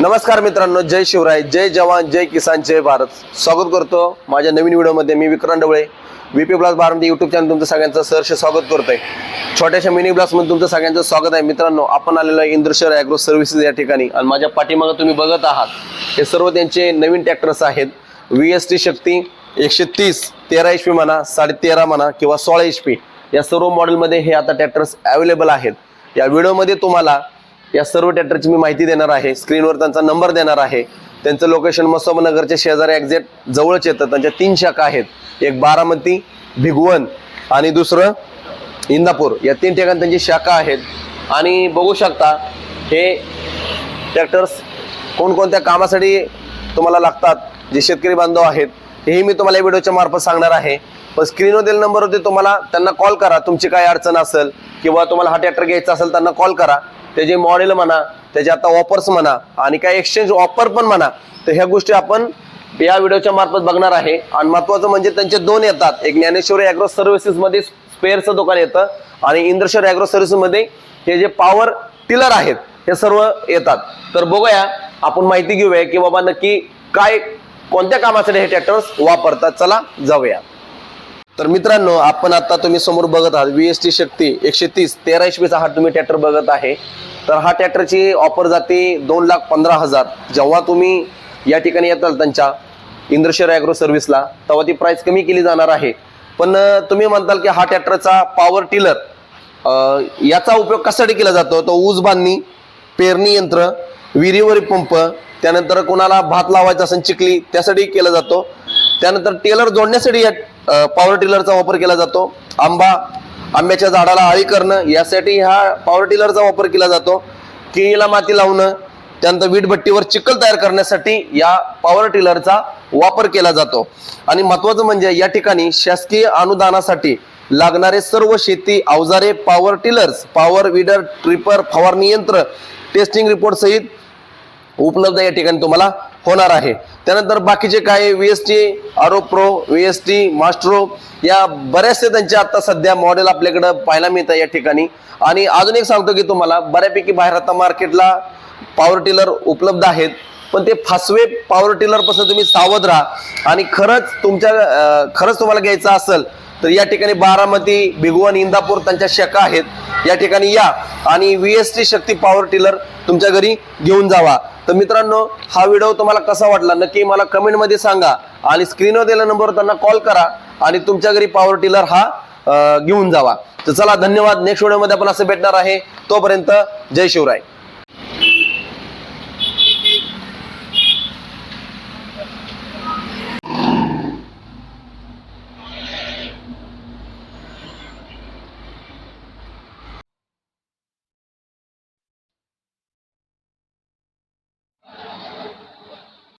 नमस्कार मित्रांनो जय शिवराय जय जवान जय किसान जय भारत. स्वागत करतो माझ्या नवीन व्हिडिओमध्ये मी विक्रांत डवळे व्हीपी ब्लास बारामती युट्यूब चॅनल तुमचं सगळ्यांचं सहर्ष स्वागत करतोय. छोट्याशा मिनी ब्लॉग्समध्ये तुमचं सगळ्यांचं स्वागत आहे. मित्रांनो आपण आलेलो आहे इंद्रशर ॲग्रो सर्व्हिसेस या ठिकाणी आणि माझ्या पाठीमागं तुम्ही बघत आहात. हे सर्व त्यांचे नवीन ट्रॅक्टर्स आहेत. व्ही एस टी शक्ती एकशे तीस तेरा एच पी म्हणा साडे तेरा म्हणा किंवा सोळा एच पी या सर्व मॉडेलमध्ये हे आता ट्रॅक्टर्स अवेलेबल आहेत. या व्हिडिओमध्ये तुम्हाला या सर्व ट्रॅक्टरची मी माहिती देणार आहे. स्क्रीनवर त्यांचा नंबर देणार आहे. त्यांचं लोकेशन मसोबनगरच्या शेजारी एक्झॅक्ट जवळच येतं. त्यांच्या तीन शाखा आहेत. एक बारामती भिगवण आणि दुसरं इंदापूर. या तीन ठिकाणी त्यांची शाखा आहेत. आणि बघू शकता हे ट्रॅक्टर्स कोणकोणत्या कामासाठी तुम्हाला लागतात जे शेतकरी बांधव आहेत हेही मी तुम्हाला या व्हिडिओच्या मार्फत सांगणार आहे. पण स्क्रीनवर दिलेल्या नंबरवरती तुम्हाला त्यांना कॉल करा. तुमची काय अडचण असेल किंवा तुम्हाला हा ट्रॅक्टर घ्यायचा असेल त्यांना कॉल करा. त्याचे मॉडेल म्हणा त्याचे आता ऑफर्स म्हणा आणि काय एक्सचेंज ऑफर पण म्हणा तर ह्या गोष्टी आपण या व्हिडिओच्या मार्फत बघणार आहे. आणि महत्वाचं म्हणजे त्यांचे दोन येतात. एक ज्ञानेश्वरी अॅग्रो सर्व्हिसेस मध्ये स्पेअरचं दुकान येतं आणि इंद्रेश्वर अॅग्रो सर्व्हिसेस मध्ये हे जे पॉवर टिलर आहेत हे सर्व येतात. तर बघूया आपण माहिती घेऊया की बाबा नक्की काय कोणत्या कामासाठी हे ट्रॅक्टर्स वापरतात? चला जाऊया. तर मित्रांनो आपण आता तुम्ही समोर बघत आहात व्ही एस टी शक्ती एकशे तीस तेरा एच पीचा हा तुम्ही ट्रॅक्टर बघत आहे. तर हा ट्रॅक्टरची ऑफर जाते दोन लाख पंधरा हजार. जेव्हा तुम्ही या ठिकाणी येताल त्यांच्या इंद्रशेर ॲग्रो सर्व्हिसला तेव्हा ती प्राईस कमी केली जाणार आहे. पण तुम्ही म्हणताल की हा ट्रॅक्टरचा पॉवर टिलर याचा उपयोग कशासाठी केला जातो? तो ऊस बांधणी पेरणी यंत्र विहिरीवरील पंप त्यानंतर कोणाला भात लावायचा असेल चिखली त्यासाठी केला जातो. त्यानंतर टेलर जोडण्यासाठी या पॉवर टिलरचा वापर केला जातो. आंबा आंब्याच्या झाडाला आळी करणं यासाठी हा पॉवर टिलरचा वापर केला जातो. केळीला माती लावणं त्यानंतर वीटभट्टीवर चिखल तयार करण्यासाठी या पॉवर टिलरचा वापर केला जातो. आणि महत्वाचं म्हणजे या ठिकाणी शासकीय अनुदानासाठी लागणारे सर्व शेती अवजारे power tillers power weeder tripper फवारणी यंत्र टेस्टिंग रिपोर्ट सहित उपलब्ध या ठिकाणी तुम्हाला होणार आहे. त्यानंतर बाकीचे काय व्ही एस टी आरो pro V S T maestro या बऱ्याचशा त्यांचे आता सध्या मॉडेल आपल्याकडं पाहायला मिळतं या ठिकाणी. आणि अजून एक सांगतो की तुम्हाला बऱ्यापैकी बाहेर आता मार्केटला पॉवर टिलर उपलब्ध आहेत. पण ते फसवे पॉवर टिलरपासून तुम्ही सावध राहा. आणि खरंच तुमच्या खरंच तुम्हाला घ्यायचं असेल तर या ठिकाणी बारामती भिगवण इंदापूर त्यांच्या शाखा आहेत. या ठिकाणी या. आणि V S T Shakti power tiller तुमच्या घरी घेऊन जावा. तर मित्रांनो हा व्हिडिओ तुम्हाला कसा वाटला नक्की मला कमेंटमध्ये सांगा. आणि स्क्रीनवर दिला नंबरवर त्यांना कॉल करा आणि तुमच्या घरी पॉवर टिलर हा घेऊन जावा. तर चला धन्यवाद. नेक्स्ट व्हिडिओमध्ये आपण असं भेटणार आहे. तोपर्यंत जय शिवराय.